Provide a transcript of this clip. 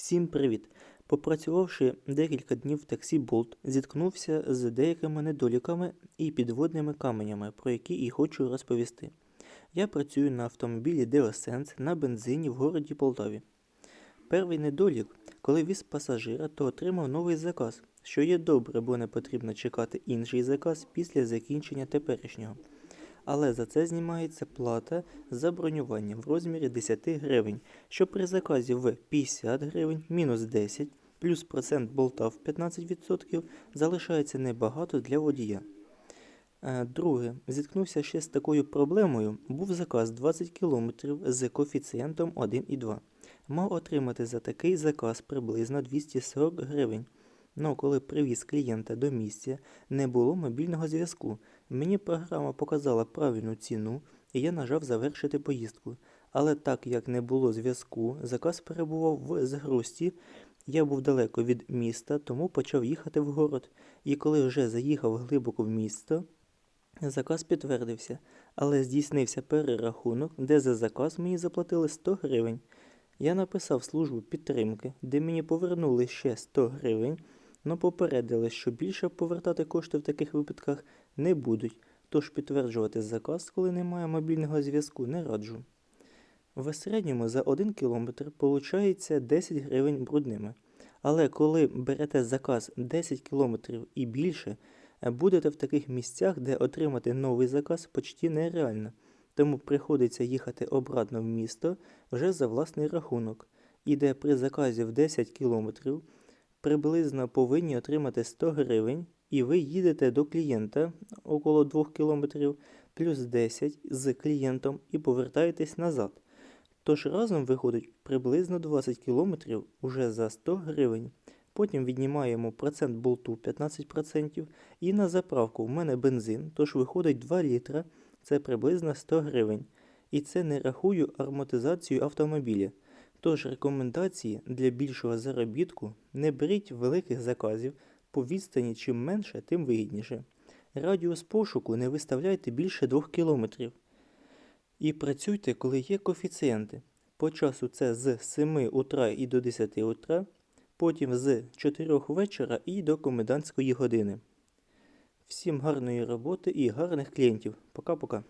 Всім привіт! Попрацювавши декілька днів в таксі Болт, зіткнувся з деякими недоліками і підводними каменями, про які і хочу розповісти. Я працюю на автомобілі Deosense на бензині в городі Полтаві. Перший недолік, коли віз пасажира, то отримав новий заказ, що є добре, бо не потрібно чекати інший заказ після закінчення теперішнього. Але за це знімається плата за бронювання в розмірі 10 гривень, що при заказі в 50 гривень мінус 10 плюс процент болта в 15% залишається небагато для водія. Е, Друге, зіткнувся ще з такою проблемою. Був заказ 20 км з коефіцієнтом 1,2. Мав отримати за такий заказ приблизно 240 гривень. Но коли привіз клієнта до місця, не було мобільного зв'язку. Мені програма показала правильну ціну, і я нажав завершити поїздку. Але так як не було зв'язку, заказ перебував в загрузці. Я був далеко від міста, тому почав їхати в город. І коли вже заїхав глибоко в місто, Заказ підтвердився, але здійснився перерахунок, де за заказ мені заплатили 100 гривень. Я написав службу підтримки, де мені повернули ще 100 гривень, но попередили, що більше повертати кошти в таких випадках не будуть, тож підтверджувати заказ, коли немає мобільного зв'язку, не раджу. В середньому за 1 кілометр получається 10 гривень брудними. Але коли берете заказ 10 кілометрів і більше, будете в таких місцях, де отримати новий заказ почти нереально. Тому приходиться їхати обратно в місто вже за власний рахунок, і де при заказі в 10 кілометрів приблизно повинні отримати 100 гривень, і ви їдете до клієнта около 2 кілометрів плюс 10 з клієнтом і повертаєтесь назад. Тож разом виходить приблизно 20 кілометрів уже за 100 гривень. Потім віднімаємо процент болту 15% і на заправку в мене бензин, тож виходить 2 літра, це приблизно 100 гривень. І це не рахую амортизацію автомобіля. Тож рекомендації для більшого заробітку не беріть великих заказів, по відстані чим менше, тим вигідніше. Радіус пошуку не виставляйте більше 2 кілометрів. І працюйте, коли є коефіцієнти. По часу це з 7 утра і до 10 утра, потім з 4 вечора і до комендантської години. Всім гарної роботи і гарних клієнтів. Пока-пока.